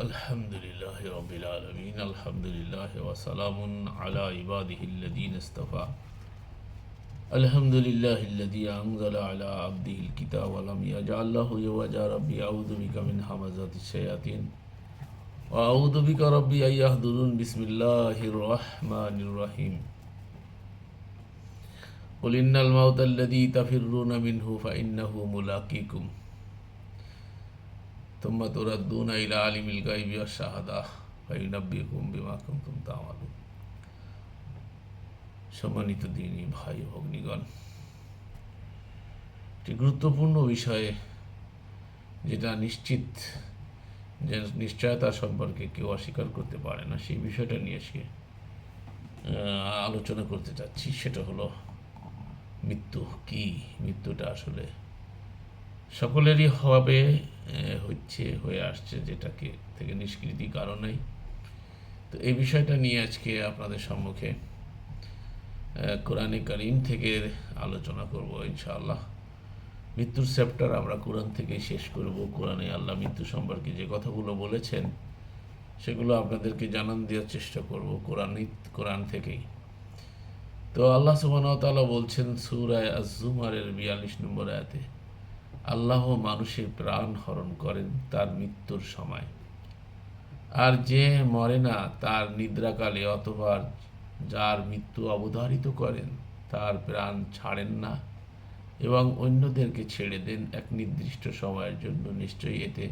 الحمد لله رب العالمين الحمد لله وسلام على عباده الذين اصطفى. الحمد لله الذي أنزل على عبده الكتاب ولم يجعل له يوجا. ربي أعوذ بك من همزات الشياطين. وأعوذ بك ربي أن يهدرون بسم الله الرحمن الرحيم. قل إن الموت الذي تفرون منه فإنه ملاقيكم. তোমরা তোরা দুন ইলা আলিমিল গাইবি শাহাদা ভাই নব্বী কুম বিমা কুম তুম তামালু সম্মানিত দিনী ভাই অগ্নিগণ একটি গুরুত্বপূর্ণ বিষয়ে যেটা নিশ্চিত যে নিশ্চয়তা সম্পর্কে কেউ অস্বীকার করতে পারে না, সেই বিষয়টা নিয়ে সে আলোচনা করতে চাচ্ছি সেটা হলো, মৃত্যু কি? মৃত্যুটা আসলে সকলেরই হবে হচ্ছে, হয়ে আসছে যেটাকে থেকে নিষ্কৃতি কারণ নেই। তো এই বিষয়টা নিয়ে আজকে আপনাদের সম্মুখে কোরআনে করিম থেকে আলোচনা করব ইনশাআল্লাহ। মৃত্যুর চ্যাপ্টার আমরা কোরআন থেকে শেষ করব। কোরআনে আল্লাহ মৃত্যু সম্পর্কে যে কথাগুলো বলেছেন, সেগুলো আপনাদেরকে জানান দেওয়ার চেষ্টা করব কোরআন কোরআন থেকেই। তো আল্লাহ সুবাহতালা বলছেন সুরায় আজুমারের বিয়াল্লিশ নম্বর আয়াতে আল্লাহ মানুষের প্রাণ হরণ করেন তার মৃত্যুর সময়। আর যে মরে না, তার নিদ্রাকালে অথবা যার মৃত্যু অবধারিত করেন, তার প্রাণ ছাড়েন না এবং অন্যদেরকে ছেড়ে দেন এক নির্দিষ্ট সময়ের জন্য। নিশ্চয়ই এতে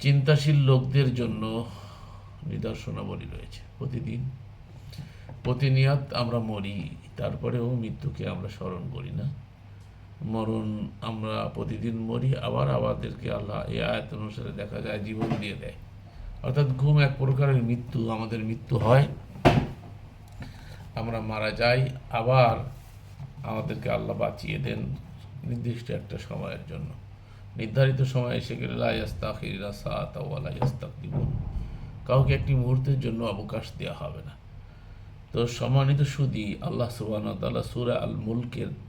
চিন্তাশীল লোকদের জন্য নিদর্শনাবলী রয়েছে। প্রতিদিন, প্রতিনিয়ত আমরা মরি, তারপরেও মৃত্যুকে আমরা স্মরণ করি না। মরণ, আমরা প্রতিদিন মরি, আবার আমাদেরকে আল্লাহ এই আয়াত অনুসারে দেখা যায়, জীবন দিয়ে দেয়। অর্থাৎ ঘুম এক প্রকারের মৃত্যু, আমাদের মৃত্যু হয়। আমরা মারা যাই, আবার আমাদেরকে আল্লাহ বাঁচিয়ে দেন নির্দিষ্ট একটা সময়ের জন্য। নির্ধারিত সময় এসে গেলে লাইয়াস্তাখিরা সাত ওয়ালাইয়াস্তাক দিবন কাউকে একটি মুহূর্তের জন্য অবকাশ দেওয়া হবে না। তো সম্মানিত সুদি, আল্লাহ সুবাহ সুরা আল মুলকের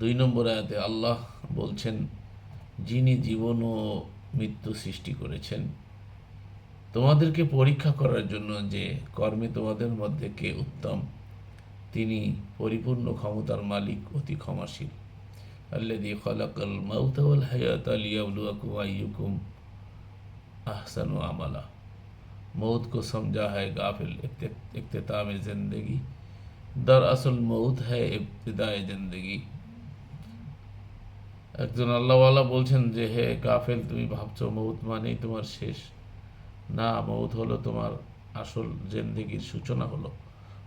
দুই নম্বর আয়াতে আল্লাহ বলছেন, যিনি জীবন ও মৃত্যু সৃষ্টি করেছেন, তোমাদেরকে পরীক্ষা করার জন্য যে কর্মে তোমাদের মধ্যে কে উত্তম, তিনি পরিপূর্ণ ক্ষমতার মালিক, অতি ক্ষমাশীল। আল্লাদি খলাকাল মাউতাউল হায়াত আলিয়াউলুয়াকুম আইয়ুকুম আহসানু আমালা। মৌত কো সমঝা হ্যায় গাফিল ইফতাম জিন্দগি। দর আসল মৌত হ্যায় ইবতদায় জিন্দগি। একজন আল্লাহওয়ালা বলছেন যে, হে গাফেল, তুমি ভাবছ মৌত মানেই তোমার শেষ। না, মৌত হলো তোমার আসল জেন্দেগির সূচনা হলো,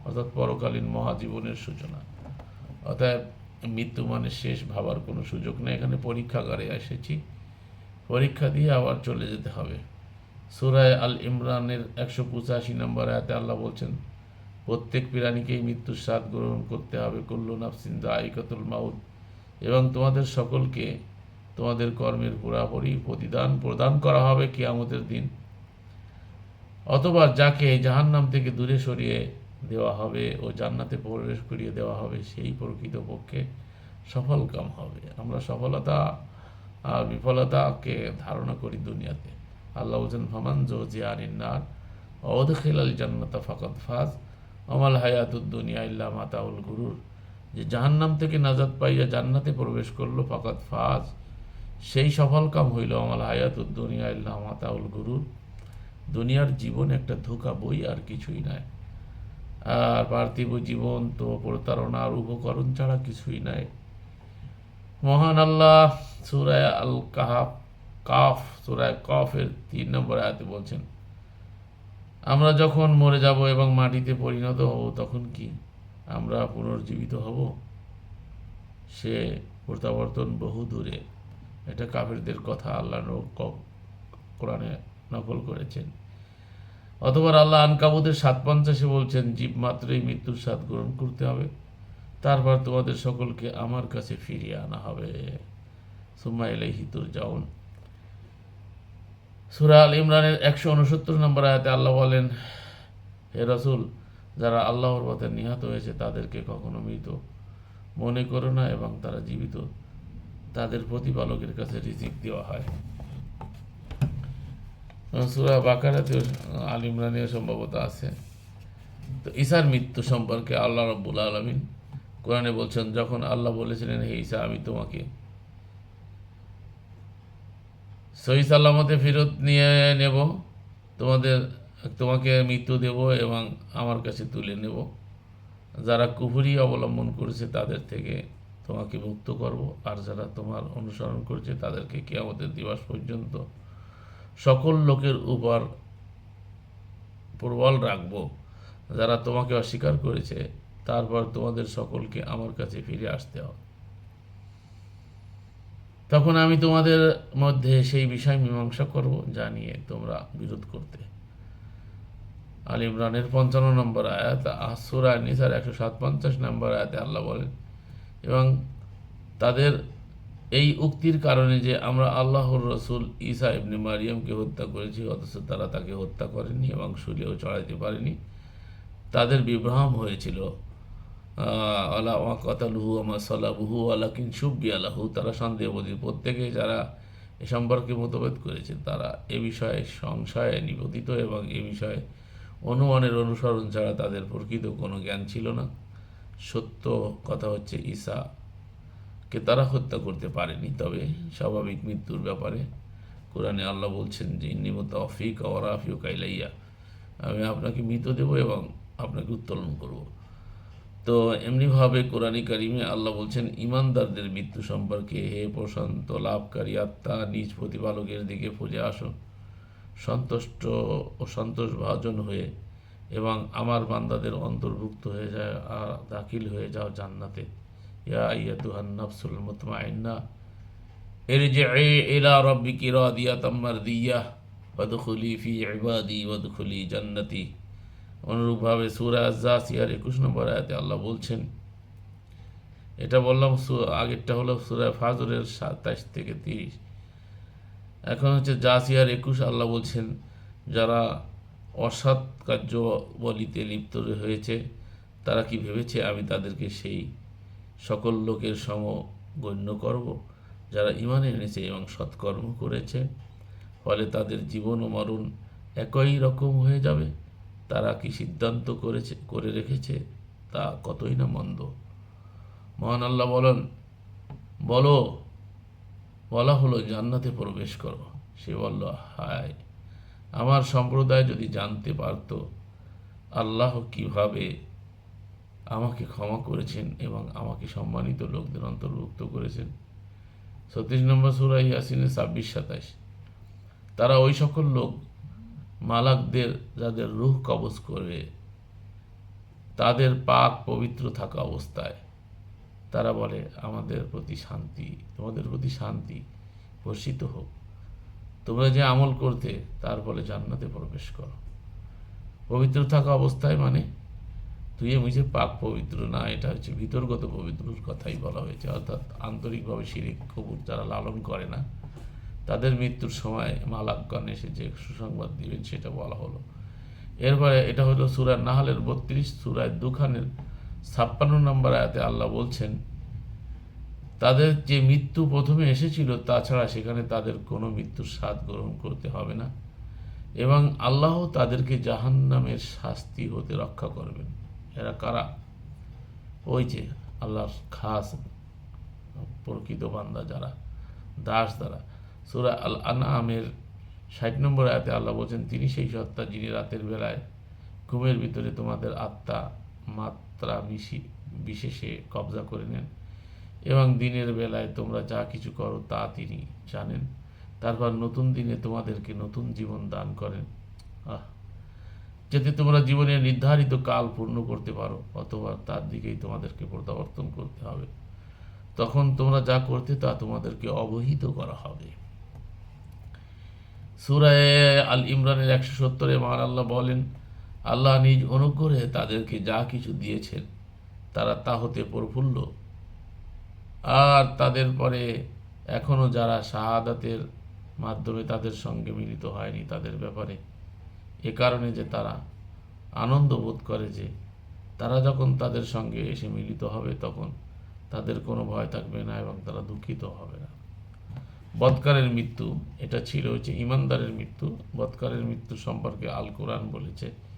অর্থাৎ পরকালীন মহাজীবনের সূচনা। অতএব মৃত্যু মানে শেষ ভাবার কোনো সুযোগ নেই। এখানে পরীক্ষাগারে এসেছি। পরীক্ষা দিয়ে আবার চলে যেতে হবে। সুরায় আল ইমরানের একশো পঁচাশি নম্বর আয়াতে আল্লাহ বলছেন, প্রত্যেক প্রাণীকেই মৃত্যুর স্বাদ গ্রহণ করতে হবে। কল্লু নাফসিন দায়িকাতুল মাউত। এবং তোমাদের সকলকে তোমাদের কর্মের পুরাপুরি প্রতিদান প্রদান করা হবে কিয়ামতের দিন। অথবা যাকে জাহান্নাম থেকে দূরে সরিয়ে দেওয়া হবে ও জান্নাতে প্রবেশ করিয়ে দেওয়া হবে, সেই প্রকৃতপক্ষে সফল কাম হবে। আমরা সফলতা আর বিফলতাকে ধারণা করি দুনিয়াতে। আল্লাহ বলছেন, ফমান জোজি আনিন্নার অধ খেলাল জান্নাতা ফাকাত ফাজ অমাল হায়াতুদ দুনিয়া ইল্লা মাতাউল গুরুর। যে জাহান্নাম থেকে নাজাদ পাইয়া জান্নাতে প্রবেশ করল ফাকাত ফাজ। সেই সফল কাম হইল আমার হায়াতুদ দুনিয়া ইল্লা মাতাউল গুরুর। দুনিয়ার জীবন একটা ধোকা বই, আর কিছুই নাই। আর পার্থিব জীবন তো প্রতারণা আর উপকরণ ছাড়া কিছুই নাই। মহান আল্লাহ সুরায় আল কাহাফ কাফ সুরায় কফের তিন নম্বর আয়াতে বলছেন, আমরা যখন মরে যাব এবং মাটিতে পরিণত হব তখন কি? আমরা পুনর্জীবিত হব। সে প্রত্যাবর্তন বহু দূরে। এটা কাফেরদের কথা আল্লাহ কোরআনে নকল করেছেন। অথবা আল্লাহ আনকাবুদের সাত পঞ্চাশে বলছেন, জীব মাত্রই মৃত্যুর স্বাদ গ্রহণ করতে হবে। তারপর তোমাদের সকলকে আমার কাছে ফিরিয়ে আনা হবে। সুম্মা হিতুর তুরজাউন। সুরা আল ইমরানের একশো উনসত্তর নম্বর আয়াতে আল্লাহ বলেন, হে রসুল যারা আল্লাহর পথে নিহত হয়েছে তাদেরকে কখনো মৃত মনে করো না এবং তারা জীবিত। তাদের প্রতিপালকের কাছে রিজিক দেওয়া হয়। সুরা বাকারাতেও আল ইমরানেও সম্ভবত আছে। তো ঈসার মৃত্যু সম্পর্কে আল্লাহ রব্বুল আলমিন কোরআনে বলছেন, যখন আল্লাহ বলেছিলেন, হে ঈসা আমি তোমাকে সহি সাল্লামতে ফেরত নিয়ে নেব, তোমাদের তোমাকে মৃত্যু দেব এবং আমার কাছে তুলে নেব। যারা কুহুরি অবলম্বন করেছে তাদের থেকে তোমাকে মুক্ত করব, আর যারা তোমার অনুসরণ করেছে তাদেরকে কেয়ামতের দিবস পর্যন্ত সকল লোকের উপর প্রবল রাখব। যারা তোমাকে অস্বীকার করেছে, তারপর তোমাদের সকলকে আমার কাছে ফিরে আসতে হবে। তখন আমি তোমাদের মধ্যে সেই বিষয় মীমাংসা করব, যা নিয়ে তোমরা বিরোধ করতে। আল ইমরানের পঞ্চান্ন নম্বর আয়াত আসুরা নিসার একশো সাত পঞ্চাশ নম্বর আয়াতে আল্লাহ বলেন, এবং তাদের এই উক্তির কারণে যে আমরা আল্লাহর রসুল ঈসা ইবনে মারিয়ামকে হত্যা করেছি, অথচ তারা তাকে হত্যা করেনি এবং শুলিয়েও চড়াইতে পারেনি, তাদের বিভ্রম হয়েছিল। আল্লাহ কতালহু আমা সালাবহু আল্লাহ কিন সুব্বি আল্লাহু তারা সন্দেহবোধী প্রত্যেকে যারা এ সম্পর্কে মতভেদ করেছে, তারা এ বিষয়ে সংশয়ে নিবেদিত এবং এ বিষয়ে অনুমানের অনুসরণ ছাড়া তাদের প্রকৃত কোনো জ্ঞান ছিল না। সত্য কথা হচ্ছে ঈসা কে তারা হত্যা করতে পারেনি, তবে স্বাভাবিক মৃত্যুর ব্যাপারে কোরআনে আল্লাহ বলছেন যে নিমত অফিক অরাফিও কাইলাইয়া আমি আপনাকে মৃত দেব এবং আপনাকে উত্তোলন করব। তো এমনিভাবে কোরআনী কারিমে আল্লাহ বলছেন ইমানদারদের মৃত্যু সম্পর্কে হে প্রশান্ত লাভকারী আত্মা, নিজ প্রতিপালকের দিকে ফুজে আসো সন্তুষ্ট ও সন্তোষ ভাজন হয়ে এবং আমার বান্দাদের অন্তর্ভুক্ত হয়ে যায় আর দাখিল হয়ে যাও জান্নাতে ইয়া আইয়াতুহান নাফসুল মুতমাইন্না ارجعي إلى ربك راضية مرضية وادخلي في عبادي وادخلي جنتي অনুরূপভাবে সুরা জাসিয়ার একুশ নম্বর আয়াতে আল্লাহ বলছেন এটা বললাম সু- আগেরটা হলো সুরা ফাজরের সাতাশ থেকে তিরিশ এখন হচ্ছে জাসিয়ার একুশ আল্লাহ বলছেন, যারা অসৎ কার্য বলিতে লিপ্ত হয়েছে, তারা কি ভেবেছে আমি তাদেরকে সেই সকল লোকের সম গণ্য করব? যারা ইমান এনেছে এবং সৎকর্ম করেছে, ফলে তাদের জীবন ও মরণ একই রকম হয়ে যাবে। তারা কি সিদ্ধান্ত করেছে, করে রেখেছে তা কতই না মন্দ? মহান আল্লাহ বলেন, বলো বলা হলো, জান্নাতে প্রবেশ করো। সে বলল, হায়, আমার সম্প্রদায় যদি জানতে পারত, আল্লাহ কীভাবে আমাকে ক্ষমা করেছেন এবং আমাকে সম্মানিত লোকদের অন্তর্ভুক্ত করেছেন? ছত্রিশ নম্বর সুরাই ইয়াসিনের ছাব্বিশ সাতাশ তারা ওই সকল লোক, মালাকদের, যাদের রুহ কবজ করবে তাদের পাক পবিত্র থাকা অবস্থায় তারা বলে, আমাদের প্রতি শান্তি, তোমাদের প্রতি শান্তি, বর্ষিত হোক। তোমরা যে আমল করতে, তার ফলে জান্নাতে প্রবেশ করো। পবিত্র থাকা অবস্থায় মানে তুই মুঝে পাক পবিত্র, না, এটা হচ্ছে ভিতরগত পবিত্রর কথাই বলা হয়েছে। অর্থাৎ আন্তরিকভাবে শিরিক, কবুর যারা লালন করে না, তাদের মৃত্যুর সময় মালাকগণ এসে যে সুসংবাদ দিবেন, সেটা বলা হলো। এরপরে এটা হলো সুরায় নাহালের বত্রিশ, সুরায় দুখানের ছাপ্পান্ন নম্বর আয়াতে আল্লাহ বলছেন, তাদের যে মৃত্যু প্রথমে এসেছিল, তাছাড়া সেখানে তাদের কোনো মৃত্যুর স্বাদ গ্রহণ করতে হবে না এবং আল্লাহ তাদেরকে জাহান্নামের শাস্তি হতে রক্ষা করবেন। এরা কারা? ওই যে আল্লাহর খাস প্রকৃত বান্দা যারা, দাস দ্বারা সুরা আল আনামের ষাট নম্বর আয়াতে আল্লাহ বলছেন, তিনি সেই সত্তা যিনি রাতের বেলায় ঘুমের ভিতরে তোমাদের আত্মা মিশি বিশেষে কবজা করে নেন। এবং দিনের বেলায় তোমরা যা কিছু করো তা তিনি জানেন। তারপর নতুন দিনে তোমাদেরকে নতুন জীবন দান করেন। আহ! যাতে তোমরা জীবনের নির্ধারিত কাল পূর্ণ করতে পারো, অথবা তার দিকেই তোমাদেরকে প্রত্যাবর্তন করতে হবে। তখন তোমরা যা করতে তা তোমাদেরকে অবহিত করা হবে। সুরায় আল ইমরানের একশো সত্তরে মহান আল্লাহ বলেন আল্লাহ নিজ অনুগ্রহে তাদেরকে যা কিছু দিয়েছেন, তারা তা হতে প্রফুল্ল। আর তাদের পরে এখনও যারা শাহাদাতের মাধ্যমে তাদের সঙ্গে মিলিত হয়নি তাদের ব্যাপারে, এ কারণে যে তারা আনন্দ বোধ করে যে তারা যখন তাদের সঙ্গে এসে মিলিত হবে তখন তাদের কোনো ভয় থাকবে না এবং তারা দুঃখিত হবে না। বৎকারের মৃত্যু, এটা ছিল হচ্ছে ইমানদারের মৃত্যু। বৎকারের মৃত্যু সম্পর্কে আল কোরআন বলেছে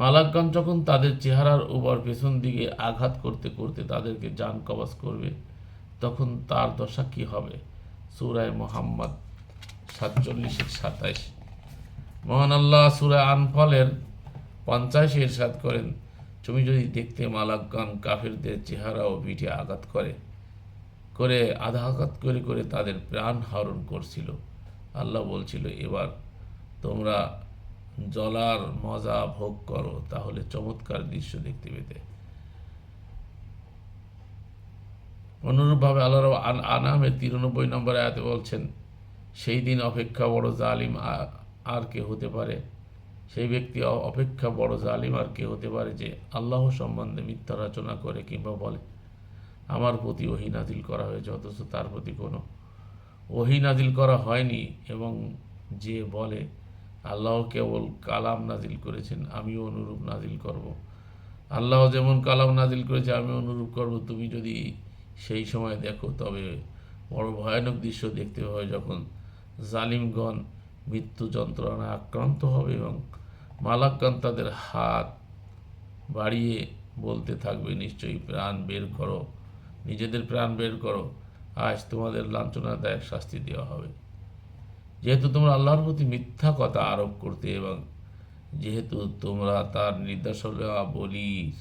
মালাকগণ যখন তাদের চেহারার উপর পেছন দিকে আঘাত করতে করতে তাদেরকে যান কবাজ করবে, তখন তার দশা কি হবে? সুরায় মোহাম্মদ সাতচল্লিশের সাতাইশ। মহান আল্লাহ সুরা আনফলের পঞ্চাশে ইরশাদ করেন, তুমি যদি দেখতে মালাকগণ কাফেরদের চেহারা ও পিঠে আঘাত করে করে আঘাত করে করে তাদের প্রাণ হরণ করছিল। আল্লাহ বলছিল, এবার তোমরা জলার মজা ভোগ করো, তাহলে চমৎকার দৃশ্য দেখতে পেতে। অনুরূপভাবে আল্লাহ আন- আনামের তিরানব্বই নম্বর আয়াতে বলছেন, সেই দিন অপেক্ষা বড় জালিম আর কে হতে পারে? সেই ব্যক্তি অপেক্ষা বড় জালিম আর কে হতে পারে যে আল্লাহ সম্বন্ধে মিথ্যা রচনা করে কিংবা বলে? আমার প্রতি ওহি নাজিল করা হয়েছে, অথচ তার প্রতি কোনো ওহি নাজিল করা হয়নি এবং যে বলে আল্লাহ কেবল কালাম নাজিল করেছেন, আমিও অনুরূপ নাজিল করব। আল্লাহ যেমন কালাম নাজিল করেছে আমি অনুরূপ করব। তুমি যদি সেই সময় দেখো, তবে বড় ভয়ানক দৃশ্য দেখতে হয় যখন জালিমগণ মৃত্যু যন্ত্রণায় আক্রান্ত হবে এবং মালাক্কান তাদের হাত বাড়িয়ে বলতে থাকবে, নিশ্চয়ই প্রাণ বের করো, নিজেদের প্রাণ বের করো। আজ তোমাদের লাঞ্ছনাদায়ক শাস্তি দেওয়া হবে। যেহেতু তোমরা আল্লাহর প্রতি মিথ্যা কথা আরোপ করতে এবং যেহেতু তোমরা তার নির্দেশনাবলীর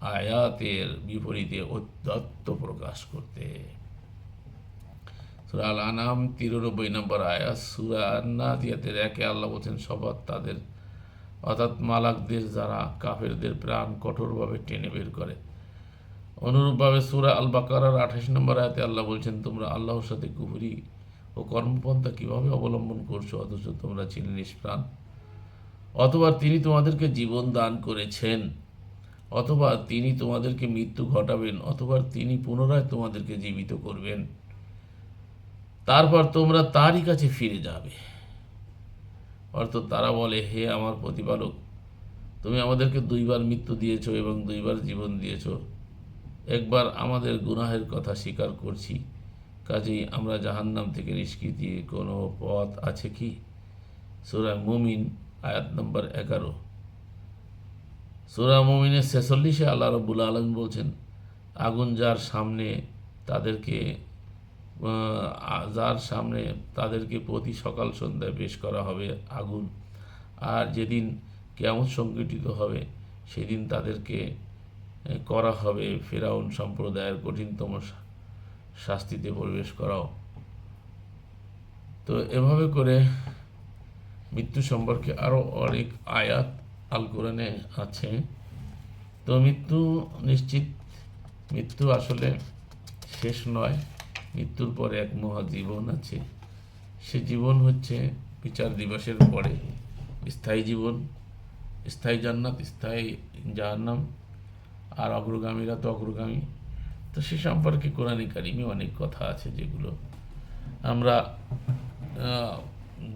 আয়াতের বিপরীতে অত্যত্ত প্রকাশ করতে। সুরা আল আনাম তিরানব্বই নম্বর আয়াত, সুরা নাদিয়াতের একে আল্লাহ বলছেন, শপথ তাদের, অর্থাৎ মালাকদের যারা কাফেরদের প্রাণ কঠোরভাবে টেনে বের করে। অনুরূপভাবে সুরা আল বাকারার আঠাশ নম্বর আয়াতে আল্লাহ বলছেন, তোমরা আল্লাহর সাথে কুহুরি ও কর্মপন্থা কীভাবে অবলম্বন করছ? অথচ তোমরা ছিলে নিষ্প্রাণ। অথবা তিনি তোমাদেরকে জীবন দান করেছেন। অথবা তিনি তোমাদেরকে মৃত্যু ঘটাবেন। অথবা তিনি পুনরায় তোমাদেরকে জীবিত করবেন। তারপর তোমরা তারই কাছে ফিরে যাবে। অর্থাৎ তারা বলে, হে আমার প্রতিপালক, তুমি আমাদেরকে দুইবার মৃত্যু দিয়েছ এবং দুইবার জীবন দিয়েছ। একবার আমাদের গুনাহের কথা স্বীকার করছি। কাজেই আমরা জাহান্নাম থেকে নিষ্কৃতি কোনো পথ আছে কি? সুরা মুমিন, আয়াত নম্বর এগারো। সুরা মুমিনের ছেচল্লিশে আল্লাহ রব্বুল আলম বলছেন, আগুন যার সামনে তাদেরকে যার সামনে তাদেরকে প্রতি সকাল সন্ধ্যায় পেশ করা হবে আগুন, আর যেদিন কেমন সংগঠিত হবে, সেদিন তাদেরকে করা হবে ফেরাউন সম্প্রদায়ের কঠিনতম শাস্তিতে প্রবেশ করাও। তো এভাবে করে মৃত্যু সম্পর্কে আরও অনেক আয়াত আল কোরআনে আছে। তো মৃত্যু নিশ্চিত, মৃত্যু আসলে শেষ নয়, মৃত্যুর পরে এক মহা জীবন আছে। সে জীবন হচ্ছে বিচার দিবসের পরে। স্থায়ী জীবন, স্থায়ী জান্নাত, স্থায়ী জাহান্নাম, আর অগ্রগামীরা তো অগ্রগামী। তো সে সম্পর্কে কোরআনী কারিমে অনেক কথা আছে যেগুলো আমরা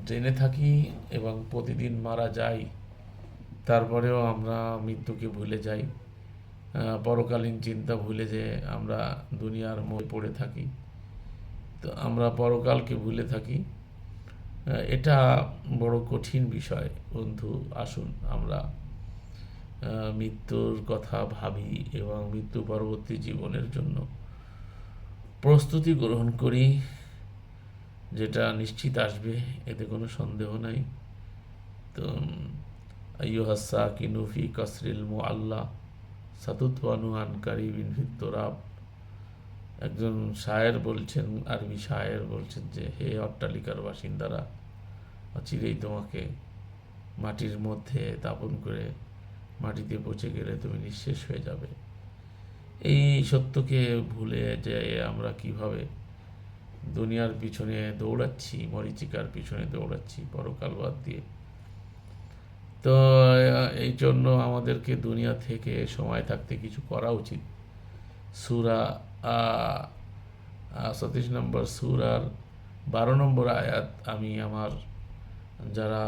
জেনে থাকি এবং প্রতিদিন মারা যাই, তারপরেও আমরা মৃত্যুকে ভুলে যাই পরকালীন চিন্তা ভুলে যে আমরা দুনিয়ার মোড়ে পড়ে থাকি। তো আমরা পরকালকে ভুলে থাকি। এটা বড় কঠিন বিষয়, বন্ধু, আসুন আমরা মৃত্যুর কথা ভাবি এবং মৃত্যু পরবর্তী জীবনের জন্য প্রস্তুতি গ্রহণ করি, যেটা নিশ্চিত আসবে, এতে কোনো সন্দেহ নাই। তো আইয়ুহাসা কিনুফি কসরিল মু আল্লাহ সাতুতওয়ানু আন কারিবিন ফিত্তরাব একজন শায়ের বলছেন, আরবি শায়ের বলছেন যে, হে অট্টালিকার বাসিন্দারা, অচিরেই তোমাকে মাটির মধ্যে দাপন করে মাটিতে পচে গেলে তুমি নিঃশেষ হয়ে যাবে। এই সত্যকে ভুলে যে আমরা কীভাবে দুনিয়ার পিছনে দৌড়াচ্ছি, মরিচিকার পিছনে দৌড়াচ্ছি পরকাল বাদ দিয়ে। তো, এই জন্য আমাদেরকে দুনিয়া থেকে সময় থাকতে কিছু করা উচিত। সুরা সতীশ নম্বর সুরার বারো নম্বর আয়াত আমি আমার যারা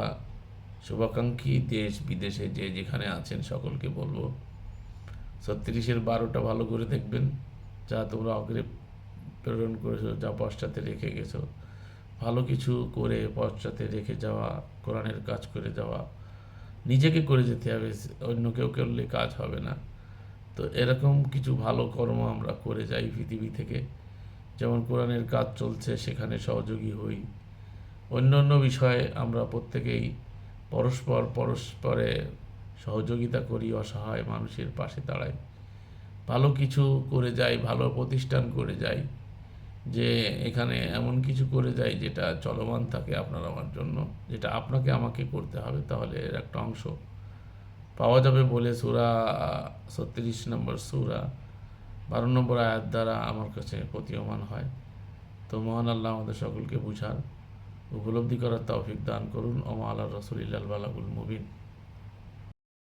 শুভাকাঙ্ক্ষী দেশ বিদেশে যে যেখানে আছেন সকলকে বলব, ছত্রিশের বারোটা ভালো করে দেখবেন, যা তোমরা অগ্রে প্রেরণ করেছ, যা পশ্চাতে রেখে গেছো। ভালো কিছু করে পশ্চাতে রেখে যাওয়া, কোরআনের কাজ করে যাওয়া, নিজেকে করে যেতে হবে, অন্য কেউ করলে কাজ হবে না। তো এরকম কিছু ভালো কর্ম আমরা করে যাই পৃথিবী থেকে। যেমন কোরআনের কাজ চলছে, সেখানে সহযোগী হই। অন্য অন্য বিষয়ে আমরা প্রত্যেকেই পরস্পর পরস্পরে সহযোগিতা করি, অসহায় মানুষের পাশে দাঁড়াই। ভালো কিছু করে যাই, ভালো প্রতিষ্ঠান করে যাই, যে এখানে এমন কিছু করে যাই যেটা চলমান থাকে আপনার আমার জন্য, যেটা আপনাকে আমাকে করতে হবে, তাহলে এর একটা অংশ পাওয়া যাবে বলে সুরা, ছত্রিশ নম্বর সুরা, বারো নম্বর আয়াত দ্বারা আমার কাছে প্রতীয়মান হয়। তো মহান আল্লাহ আমাদের সকলকে বুঝার উপলব্ধি করার তৌফিক দান করুন। ওমা আল্লাহ রসুলিল্লাহ বালাবুল মুবিন।